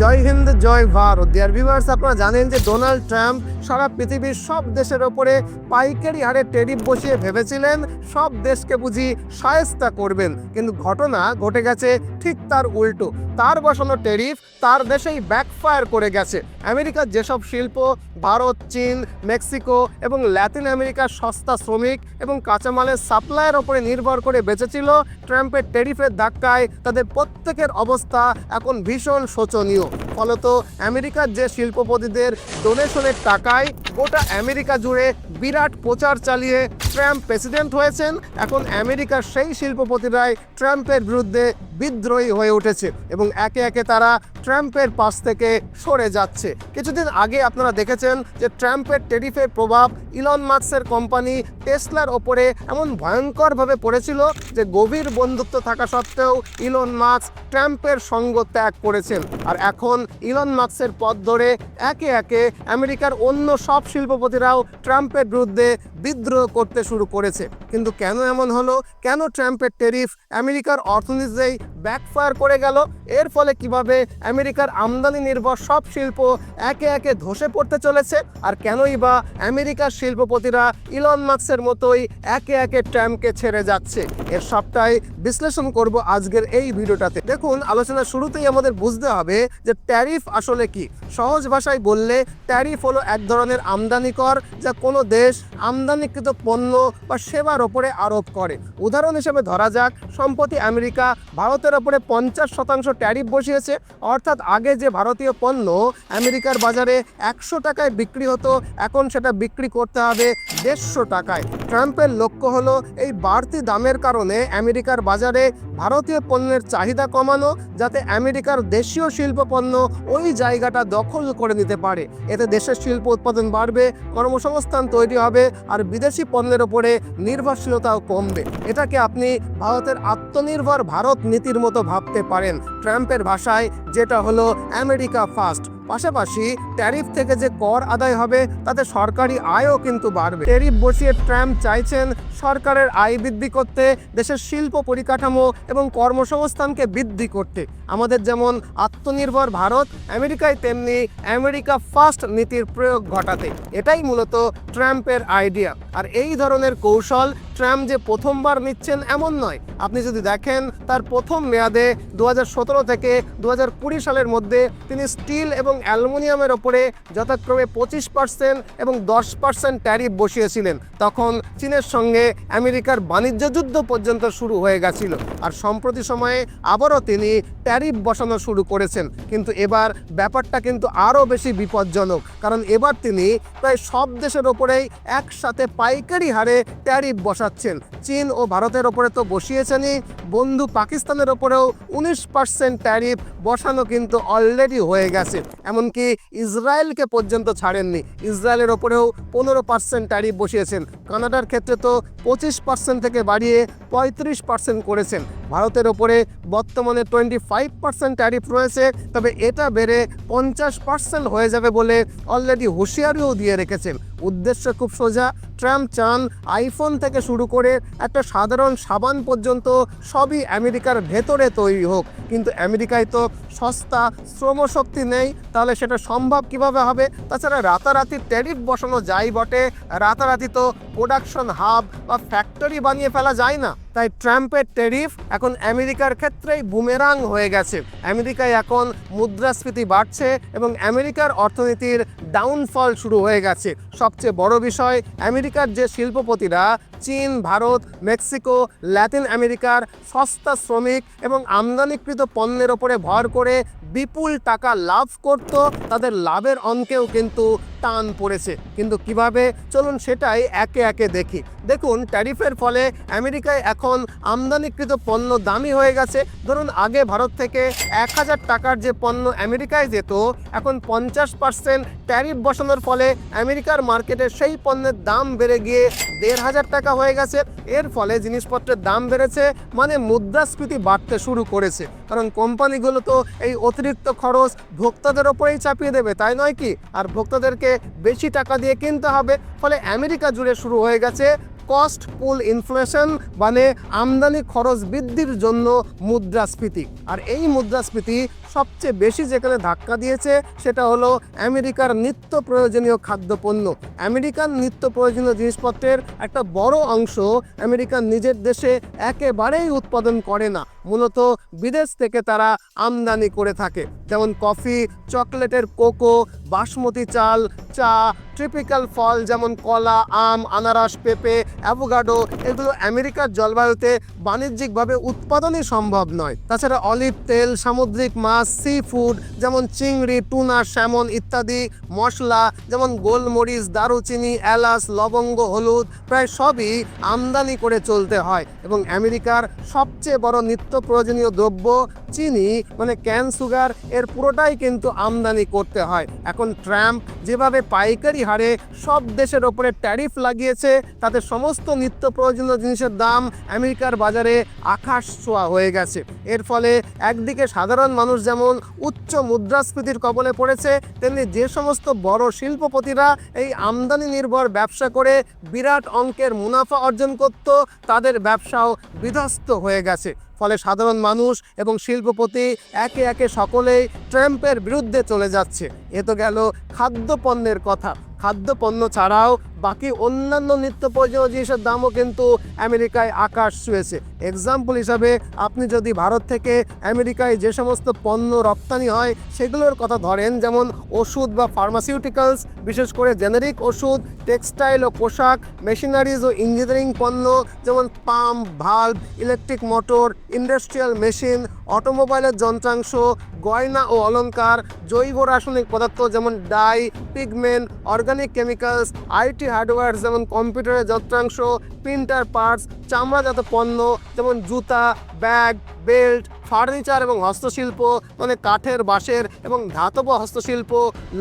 জয় হিন্দ, জয় Bharat. Dear viewers আপনারা জানেন যে ডোনাল্ড ট্রাম্প সারা পৃথিবীর সব দেশের ওপরে পাইকারি হারে টেরিফ বসিয়ে ভেবেছিলেন, সব দেশকে বুঝি সায়স্তা করবেন। কিন্তু ঘটনা ঘটে গেছে ঠিক তার উল্টো। তার বসানো টেরিফ তার দেশেই ব্যাকফায়ার করে গেছে। আমেরিকার যেসব শিল্প, ভারত, চীন, মেক্সিকো এবং ল্যাতিন আমেরিকার সস্তা শ্রমিক এবং কাঁচামালের সাপ্লাইয়ের ওপরে নির্ভর করে বেঁচেছিল, ট্রাম্পের টেরিফের ধাক্কায় তাদের প্রত্যেকের অবস্থা এখন ভীষণ শোচনীয়। ফলত আমেরিকার যে শিল্পপতিদের ডোনেশনের টাকায় গোটা আমেরিকা জুড়ে বিরাট প্রচার চালিয়ে ট্রাম্প প্রেসিডেন্ট হয়েছেন, এখন আমেরিকার সেই শিল্পপতিরাই ট্রাম্পের বিরুদ্ধে বিদ্রোহী হয়ে উঠেছে এবং একে একে তারা ট্রাম্পের পাশ থেকে সরে যাচ্ছে। কিছুদিন আগে আপনারা দেখেছেন যে ট্রাম্পের টেরিফের প্রভাব, ইলন মার্কসের কোম্পানি, টেসলার ওপরে এমন ভয়ঙ্করভাবে পড়েছিল যে গভীর বন্ধুত্ব থাকা সত্ত্বেও ইলন মার্কস ট্রাম্পের সঙ্গ ত্যাগ করেছেন। আর এখন ইলন মার্কসের পথ ধরে একে একে আমেরিকার অন্য সব শিল্পপতিরাও ট্রাম্পের বিরুদ্ধে বিদ্রোহ করতে শুরু করেছে। কিন্তু কেন এমন হলো? কেন ট্রাম্পের টেরিফ আমেরিকার অর্থনীতিতেই ব্যাকফায়ার করে গেল? এর ফলে কীভাবে আমেরিকার আমদানি নির্ভর সব শিল্প একে একে ধসে পড়তে চলেছে? আর কেনই বা আমেরিকার শিল্পপতিরা ইলন মার্কসের মতোই একে একে ট্রাম্পকে ছেড়ে যাচ্ছে? এর সবটাই বিশ্লেষণ করব আজকের এই ভিডিওটাতে। দেখুন, আলোচনার শুরুতেই আমাদের বুঝতে হবে যে ট্যারিফ আসলে কি? সহজ ভাষায় বললে ট্যারিফ হলো এক ধরনের আমদানি কর যা কোনো দেশ আমদানিকৃত পণ্য বা সেবার ওপরে আরোপ করে। উদাহরণ হিসেবে ধরা যাক, সম্প্রতি আমেরিকা ভারতের ওপরে পঞ্চাশ শতাংশ ট্যারিফ বসিয়েছে। অর্থাৎ আগে যে ভারতীয় পণ্য আমেরিকার বাজারে একশো টাকায় বিক্রি হতো, এখন সেটা বিক্রি করতে হবে দেড়শো টাকায়। ট্রাম্পের লক্ষ্য হলো এই বাড়তি দামের কারণে আমেরিকার বাজারে ভারতীয় পণ্যের চাহিদা কমানো, যাতে আমেরিকার দেশীয় শিল্প পণ্য ওই জায়গাটা দখল করে নিতে পারে। এতে দেশের শিল্প উৎপাদন বাড়বে, কর্মসংস্থান তৈরি হবে, আর বিদেশি পণ্যের ওপরে নির্ভরশীলতাও কমবে। এটাকে আপনি ভারতের আত্মনির্ভর ভারত নীতির মতো ভাবতে পারেন। ট্রাম্পের ভাষায় যেটা হলো আমেরিকা ফার্স্ট। পাশাপাশি ট্যারিফ থেকে যে কর আদায় হবে, তাতে সরকারি আয়ও কিন্তু বাড়বে। ট্যারিফ বসিয়ে ট্রাম্প চাইছেন সরকারের আয় বৃদ্ধি করতে, দেশের শিল্প পরিকাঠামো এবং কর্মসংস্থানকে বৃদ্ধি করতে। আমাদের যেমন আত্মনির্ভর ভারত, আমেরিকায় তেমনি আমেরিকা ফার্স্ট নীতির প্রয়োগ ঘটাতে। এটাই মূলত ট্রাম্পের আইডিয়া। আর এই ধরনের কৌশল ট্রাম্প যে প্রথমবার নিচ্ছেন এমন নয়। আপনি যদি দেখেন, তার প্রথম মেয়াদে দু হাজার সতেরো থেকে দু হাজার কুড়ি সালের মধ্যে তিনি স্টিল এবং অ্যালুমিনিয়ামের ওপরে যথাক্রমে পঁচিশ পার্সেন্ট এবং দশ পার্সেন্ট ট্যারিফ বসিয়েছিলেন। তখন চীনের সঙ্গে আমেরিকার বাণিজ্য যুদ্ধ পর্যন্ত শুরু হয়ে গেছিল। আর সম্প্রতি সময়ে আবারও তিনি ট্যারিফ বসানো শুরু করেছেন। কিন্তু এবার ব্যাপারটা কিন্তু আরও বেশি বিপজ্জনক। কারণ এবার তিনি প্রায় সব দেশের ওপরেই একসাথে পাইকারি হারে ট্যারিফ বসাচ্ছেন। চীন ও ভারতের ওপরে তো বসিয়েছেনই। বন্ধু পাকিস্তানের ওপরেও উনিশ পার্সেন্ট ট্যারিফ বসানো কিন্তু অলরেডি হয়ে গেছে। এমনকি ইসরায়েলকে পর্যন্ত ছাড়েননি। ইসরায়েলের ওপরেও পনেরো পার্সেন্ট ট্যারিফ বসিয়েছেন। কানাডার ক্ষেত্রে তো পঁচিশ পার্সেন্ট থেকে বাড়িয়ে পঁয়ত্রিশ পার্সেন্ট করেছেন। ভারতের ওপরে বর্তমানে টোয়েন্টি ফাইভ পার্সেন্ট ট্যারিফ রয়েছে, তবে এটা বেড়ে পঞ্চাশ পার্সেন্ট হয়ে যাবে বলে অলরেডি হুঁশিয়ারিও দিয়ে রেখেছেন। উদ্দেশ্য খুব সোজা, ট্রাম্প চান আইফোন থেকে শুরু করে একটা সাধারণ সাবান পর্যন্ত সবই আমেরিকার ভেতরে তৈরি হোক। কিন্তু আমেরিকায় তো সস্তা শ্রমশক্তি নেই, তাহলে সেটা সম্ভব কীভাবে হবে? তাছাড়া রাতারাতি ট্যারিফ বসানো যায় বটে, রাতারাতি তো প্রোডাকশন হাব বা ফ্যাক্টরি বানিয়ে ফেলা যায় না। তাই ট্রাম্পের ট্যারিফ এখন আমেরিকার ক্ষেত্রেই বুমেরাং হয়ে গেছে। আমেরিকায় এখন মুদ্রাস্ফীতি বাড়ছে এবং আমেরিকার অর্থনীতির ডাউনফল শুরু হয়ে গেছে। সবচেয়ে বড় বিষয়, আমেরিকার যে শিল্পপতিরা চীন, ভারত, মেক্সিকো ল্যাতিন আমেরিকার সস্তা শ্রমিক এবং আমদানিকৃত পণ্যের ওপরে ভর করে বিপুল টাকা লাভ করত, তাদের লাভের অঙ্কেও কিন্তু টান পড়েছে। কিন্তু কীভাবে? চলুন সেটাই একে একে দেখি। দেখুন, ট্যারিফের ফলে আমেরিকায় এখন আমদানিকৃত পণ্য দামি হয়ে গেছে। ধরুন, আগে ভারত থেকে এক হাজার টাকার যে পণ্য আমেরিকায় যেত, এখন পঞ্চাশ পার্সেন্ট ট্যারিফ বসানোর ফলে আমেরিকার মার্কেটে সেই পণ্যের দাম বেড়ে গিয়ে দেড় হাজার টাকা হয়ে গেছে। এর ফলে জিনিসপত্রের দাম বেড়েছে মানে মুদ্রাস্ফীতি বাড়তে শুরু করেছে। কারণ কোম্পানিগুলো তো এই অতিরিক্ত খরচ ভোক্তাদের ওপরেই চাপিয়ে দেবে, তাই নয় কি? আর ভোক্তাদেরকে বেশি টাকা দিয়ে কিনতে হবে। ফলে আমেরিকা জুড়ে শুরু হয়ে গেছে কস্ট পুল ইনফ্লেশন মানে আমদানি খরচ বৃদ্ধির জন্য মুদ্রাস্ফীতি। আর এই মুদ্রাস্ফীতি সবচেয়ে বেশি যেখানে ধাক্কা দিয়েছে সেটা হলো আমেরিকার নিত্য প্রয়োজনীয় খাদ্যপণ্য। আমেরিকান নিত্য প্রয়োজনীয় জিনিসপত্রের একটা বড় অংশ আমেরিকান নিজের দেশে একেবারেই উৎপাদন করে না। মূলত বিদেশ থেকে তারা আমদানি করে থাকে। যেমন কফি, চকলেটের কোকো, বাসমতি চাল, চা, ট্রিপিক্যাল ফল যেমন কলা, আম, আনারস, পেঁপে, অ্যাভোগাডো এগুলো আমেরিকার জলবায়ুতে বাণিজ্যিকভাবে উৎপাদনই সম্ভব নয়। তাছাড়া অলিভ তেল, সামুদ্রিক মাছ সি ফুড যেমন চিংড়ি, টুনা, স্যামন ইত্যাদি, মশলা যেমন গোলমরিচ, দারুচিনি, এলাচ, লবঙ্গ, হলুদ প্রায় সবই আমদানি করে চলতে হয় এবং আমেরিকার সবচেয়ে বড় নিত্য প্রয়োজনীয় দ্রব্য, চিনি মানে ক্যান সুগার এর পুরোটাই কিন্তু আমদানি করতে হয়। এখন ট্রাম্প যেভাবে পাইকারি হারে সব দেশের ওপরে ট্যারিফ লাগিয়েছে, তাতে সমস্ত নিত্য প্রয়োজনীয় জিনিসের দাম আমেরিকার বাজারে আকাশ ছোঁয়া হয়ে গেছে। এর ফলে একদিকে সাধারণ মানুষ যেমন উচ্চ মুদ্রাস্ফীতির কবলে পড়েছে, তেমনি যে সমস্ত বড় শিল্পপতিরা এই আমদানি নির্ভর ব্যবসা করে বিরাট অঙ্কের মুনাফা অর্জন করত, তাদের ব্যবসাও বিধ্বস্ত হয়ে গেছে। ফলে সাধারণ মানুষ এবং শিল্পপতি একে একে সকলেই ট্রাম্পের বিরুদ্ধে চলে যাচ্ছে। এ তো গেল খাদ্যপণ্যের কথা। খাদ্যপণ্য ছাড়াও বাকি অন্যান্য নিত্য প্রয়োজনীয় জিনিসের দামও কিন্তু আমেরিকায় আকাশ ছুঁয়েছে। এক্সাম্পল হিসাবে আপনি যদি ভারত থেকে আমেরিকায় যে সমস্ত পণ্য রপ্তানি হয়, সেগুলোর কথা ধরেন, যেমন ওষুধ বা ফার্মাসিউটিক্যালস বিশেষ করে জেনেরিক ওষুধ টেক্সটাইল ও পোশাক মেশিনারিজ ও ইঞ্জিনিয়ারিং পণ্য, যেমন pump valve electric motor industrial machine অটোমোবাইলের যন্ত্রাংশ, গয়না ও অলংকার, জৈব রাসায়নিক পদার্থ যেমন dye pigment organic chemicals IT hardware যেমন কম্পিউটারের যন্ত্রাংশ প্রিন্টার পার্টস, চামড়াজাত পণ্য, যেমন জুতা, ব্যাগ, বেল্ট, ফার্নিচার এবং হস্তশিল্প মানে কাঠের, বাঁশের এবং ধাতব হস্তশিল্প,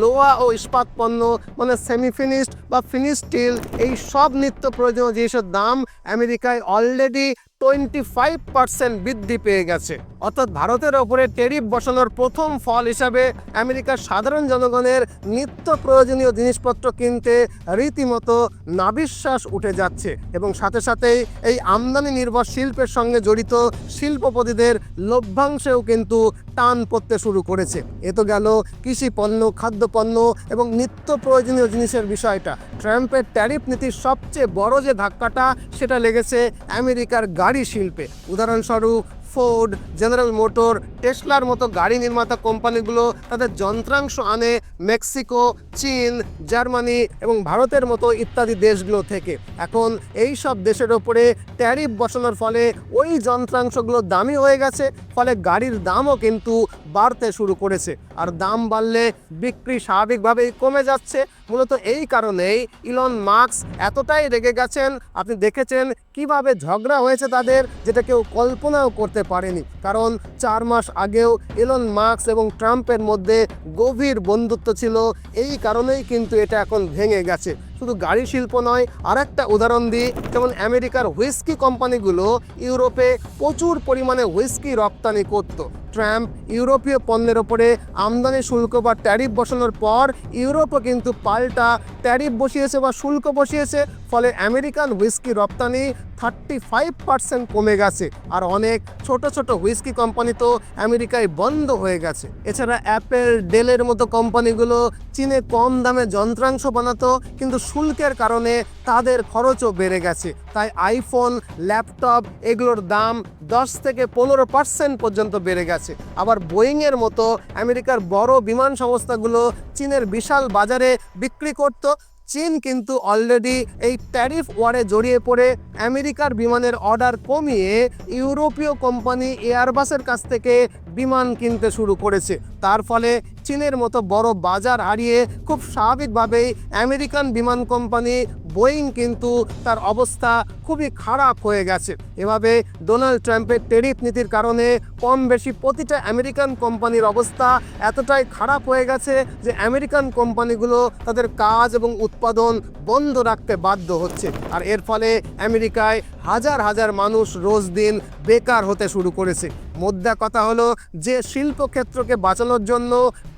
লোহা ও ইস্পাত পণ্য মানে সেমি ফিনিশড বা ফিনিশ স্টিল, এই সব নিত্য প্রয়োজনীয় জিনিসের দাম আমেরিকায় অলরেডি টোয়েন্টি ফাইভ পার্সেন্ট বৃদ্ধি পেয়ে গেছে। অর্থাৎ ভারতের ওপরে টেরিফ বসানোর প্রথম ফল হিসাবে আমেরিকার সাধারণ জনগণের নিত্য প্রয়োজনীয় জিনিসপত্র কিনতে রীতিমতো নাবিশ্বাস উঠে যাচ্ছে এবং সাথে সাথেই এই আমদানি নির্ভর শিল্পের সঙ্গে জড়িত শিল্পপতিদের লভ্যাংশেও কিন্তু টান পড়তে শুরু করেছে। এ তো গেল কৃষি পণ্য খাদ্যপণ্য এবং নিত্য প্রয়োজনীয় জিনিসের বিষয়টা। ট্রাম্পের ট্যারিফ নীতির সবচেয়ে বড় যে ধাক্কাটা, সেটা লেগেছে আমেরিকার গাড়ি শিল্পে। উদাহরণস্বরূপ ফোর্ড, জেনারেল মোটর, টেসলার মতো গাড়ি নির্মাতা কোম্পানিগুলো তাদের যন্ত্রাংশ আনে মেক্সিকো, চীন, জার্মানি এবং ভারতের মতো ইত্যাদি দেশগুলো থেকে। এখন এই সব দেশের ওপরে ট্যারিফ বসানোর ফলে ওই যন্ত্রাংশগুলো দামি হয়ে গেছে, ফলে গাড়ির দামও কিন্তু বাড়তে শুরু করেছে। আর দাম বাড়লে বিক্রি স্বাভাবিকভাবেই কমে যাচ্ছে। মূলত এই কারণেই ইলন মার্কস এতটাই রেগে গেছেন। আপনি দেখেছেন কীভাবে ঝগড়া হয়েছে তাদের, যেটা কেউ কল্পনাও করতে পারেনি। কারণ চার মাস আগেও ইলন মার্কস এবং ট্রাম্পের মধ্যে গভীর বন্ধুত্ব ছিল। এই কারণেই কিন্তু এটা এখন ভেঙে গেছে। শুধু গাড়ি শিল্প নয় আর একটা উদাহরণ দিই, যেমন আমেরিকার হুইস্কি কোম্পানিগুলো ইউরোপে প্রচুর পরিমাণে হুইস্কি রপ্তানি করত। ট্রাম্প ইউরোপীয় পণ্যের ওপরে আমদানি শুল্ক বা ট্যারিফ বসানোর পর ইউরোপও কিন্তু পাল্টা ট্যারিফ বসিয়েছে বা শুল্ক বসিয়েছে, ফলে আমেরিকান হুইস্কি রপ্তানি থার্টি ফাইভ পার্সেন্ট কমে গেছে। আর অনেক ছোট ছোট হুইস্কি কোম্পানি তো আমেরিকায় বন্ধ হয়ে গেছে। এছাড়া অ্যাপেল, ডেলের মতো কোম্পানিগুলো চীনে কম দামে যন্ত্রাংশ বানাতো, কিন্তু শুল্কের কারণে তাদের খরচও বেড়ে গেছে। তাই আইফোন ল্যাপটপ এগুলোর দাম দশ থেকে পনেরো পার্সেন্ট পর্যন্ত বেড়ে গেছে। আবার বোয়িংয়ের মতো আমেরিকার বড় বিমান সংস্থাগুলো চীনের বিশাল বাজারে বিক্রি করতো চীন কিন্তু অলরেডি এই ট্যারিফ ওয়ারে জড়িয়ে পড়ে, আমেরিকার বিমানের অর্ডার কমিয়ে ইউরোপীয় কোম্পানি এয়ারবাসের কাছ থেকে বিমান কিনতে শুরু করেছে। তার ফলে চীনের মতো বড় বাজার হারিয়ে খুব স্বাভাবিকভাবেই আমেরিকান বিমান কোম্পানি বোয়িং কিন্তু তার অবস্থা খুবই খারাপ হয়ে গেছে। এভাবে ডোনাল্ড ট্রাম্পের টেরিফ নীতির কারণে কম বেশি প্রতিটা আমেরিকান কোম্পানির অবস্থা এতটাই খারাপ হয়ে গেছে যে আমেরিকান কোম্পানিগুলো তাদের কাজ এবং উৎপাদন বন্ধ রাখতে বাধ্য হচ্ছে। আর এর ফলে আমেরিকায় হাজার হাজার মানুষ রোজ দিন বেকার হতে শুরু করেছে। মোদ্দা কথা হলো যে শিল্পক্ষেত্রকে বাঁচানোর জন্য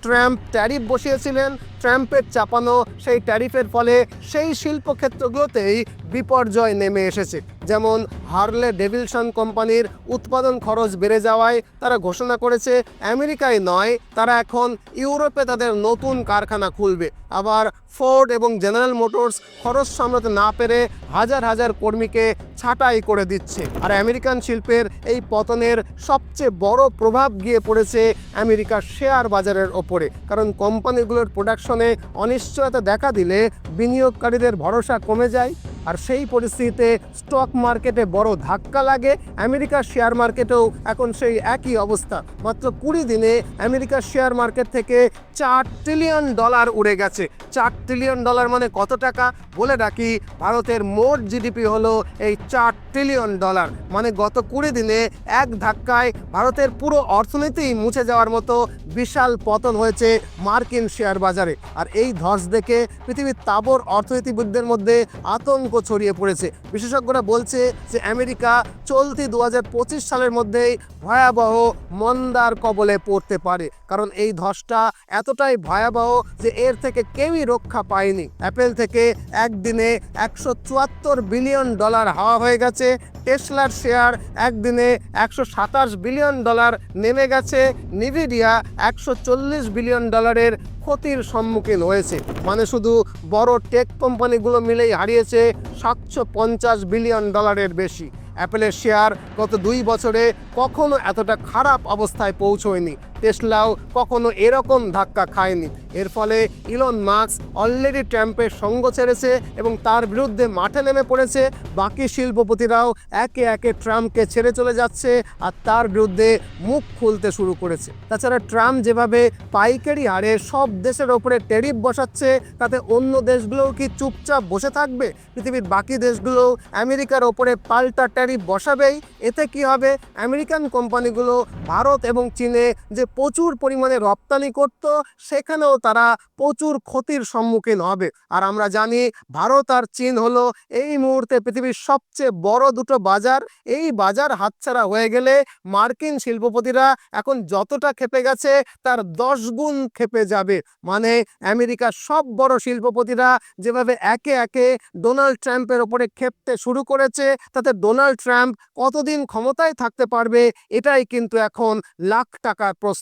ট্র্যাম্প ট্যারিফ বসিয়েছিলেন, ট্রাম্পের চাপানো সেই ট্যারিফের ফলে সেই শিল্পক্ষেত্রগুলোতেই বিপর্যয় নেমে এসেছে। যেমন হার্লে ডেভিলসন কোম্পানির উৎপাদন খরচ বেড়ে যাওয়ায় তারা ঘোষণা করেছে, আমেরিকায় নয়, তারা এখন ইউরোপে তাদের নতুন কারখানা খুলবে। আবার ফোর্ড এবং জেনারেল মোটরস খরচ সামলাতে না পেরে হাজার হাজার কর্মীকে ছাঁটাই করে দিচ্ছে। আর আমেরিকান শিল্পের এই পতনের সবচেয়ে বড় প্রভাব গিয়ে পড়েছে আমেরিকার শেয়ার বাজারের ওপরে। কারণ কোম্পানিগুলোর প্রোডাকশনে অনিশ্চয়তা দেখা দিলে বিনিয়োগকারীদের ভরসা কমে যায়। আর সেই পরিস্থিতিতে স্টক মার্কেটে বড় ধাক্কা লাগে। আমেরিকার শেয়ার মার্কেটেও এখন সেই একই অবস্থা। মাত্র কুড়ি দিনে আমেরিকার শেয়ার মার্কেট থেকে চার ট্রিলিয়ন ডলার উড়ে গেছে। চার ট্রিলিয়ন ডলার মানে কত টাকা? বলে রাখি, ভারতের মোট জিডিপি হলো এই চার ট্রিলিয়ন ডলার মানে গত কুড়ি দিনে এক ধাক্কায় ভারতের পুরো অর্থনীতি মুছে যাওয়ার মতো বিশাল পতন হয়েছে মার্কিন শেয়ার বাজারে। আর এই ধস দেখে পৃথিবীর তাবর অর্থনীতিবিদদের মধ্যে আতঙ্ক ছড়িয়ে পড়েছে। বিশেষজ্ঞরা বলছে যে আমেরিকা চলতি দু হাজার পঁচিশ সালের মধ্যেই ভয়াবহ মন্দার কবলে পড়তে পারে। কারণ এই ধসটা এতটাই ভয়াবহ যে এর থেকে কেউই রক্ষা পায়নি। অ্যাপেল থেকে একদিনে একশো চুয়াত্তর বিলিয়ন ডলার হাওয়া হয়ে গেছে। টেসলার শেয়ার একদিনে একশো সাতাশ বিলিয়ন ডলার নেমে গেছে। নিভিডিয়া একশো চল্লিশ বিলিয়ন ডলারের ক্ষতির সম্মুখীন হয়েছে। মানে শুধু বড় টেক কোম্পানিগুলো মিলেই হারিয়েছে সাতশো পঞ্চাশ বিলিয়ন ডলারের বেশি। অ্যাপেলের শেয়ার গত দুই বছরে কখনো এতটা খারাপ অবস্থায় পৌঁছয়নি। টেসলাও কখনো এরকম ধাক্কা খায়নি। এর ফলে ইলন মার্কস অলরেডি ট্রাম্পের সঙ্গ ছেড়েছে এবং তার বিরুদ্ধে মাঠে নেমে পড়েছে। বাকি শিল্পপতিরাও একে একে ট্রাম্পকে ছেড়ে চলে যাচ্ছে আর তার বিরুদ্ধে মুখ খুলতে শুরু করেছে। তাছাড়া ট্রাম্প যেভাবে পাইকারি হারে সব দেশের ওপরে ট্যারিফ বসাচ্ছে, তাতে অন্য দেশগুলোও কি চুপচাপ বসে থাকবে? পৃথিবীর বাকি দেশগুলো আমেরিকার ওপরে পাল্টা ট্যারিফ বসাবেই? এতে কি হবে? আমেরিকান কোম্পানিগুলো ভারত এবং চীনে যে প্রচুর পরিমাণে রপ্তানি করত, সেখানেও তারা প্রচুর ক্ষতির সম্মুখীন হবে। আর আমরা জানি ভারত আর চীন হলো এই মুহূর্তে পৃথিবীর সবচেয়ে বড় দুটো বাজার। এই বাজার হাতছাড়া হয়ে গেলে মার্কিন শিল্পপতিরা এখন যতটা খেপে গেছে তার দশ গুণ খেপে যাবে। মানে আমেরিকার সব বড় শিল্পপতিরা যেভাবে একে একে ডোনাল্ড ট্রাম্পের ওপরে খেপতে শুরু করেছে, তাতে ডোনাল্ড ট্রাম্প কতদিন ক্ষমতায় থাকতে পারবে, এটাই কিন্তু এখন লাখ টাকার প্রশ্ন।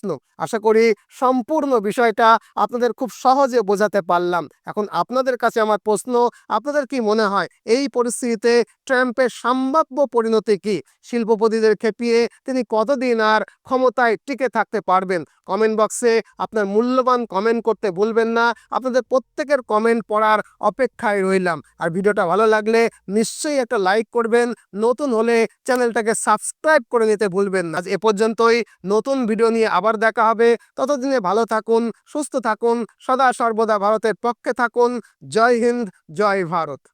আশা করি সম্পূর্ণ বিষয়টা আপনাদের খুব সহজে বোঝাতে পারলাম। এখন আপনাদের কাছে আমার প্রশ্ন, আপনাদের কি মনে হয় এই পরিস্থিতিতে ট্রাম্পের সম্ভাব্য পরিণতি কি? শিল্পপতিদের খেপিয়ে তিনি কতদিন আর ক্ষমতায় টিকে থাকতে পারবেন? কমেন্ট বক্সে আপনার মূল্যবান কমেন্ট করতে ভুলবেন না। আপনাদের প্রত্যেকের কমেন্ট পড়ার অপেক্ষায় রইলাম। আর ভিডিওটা ভালো লাগলে নিশ্চয়ই একটা লাইক করবেন। নতুন হলে চ্যানেলটাকে সাবস্ক্রাইব করে নিতে ভুলবেন না। আজ এ পর্যন্তই। নতুন ভিডিও নিয়ে আবার দেখা হবে। ততদিনে ভালো থাকুন, সুস্থ থাকুন, সদা সর্বদা ভারতের পক্ষে থাকুন। জয় হিন্দ, জয় ভারত।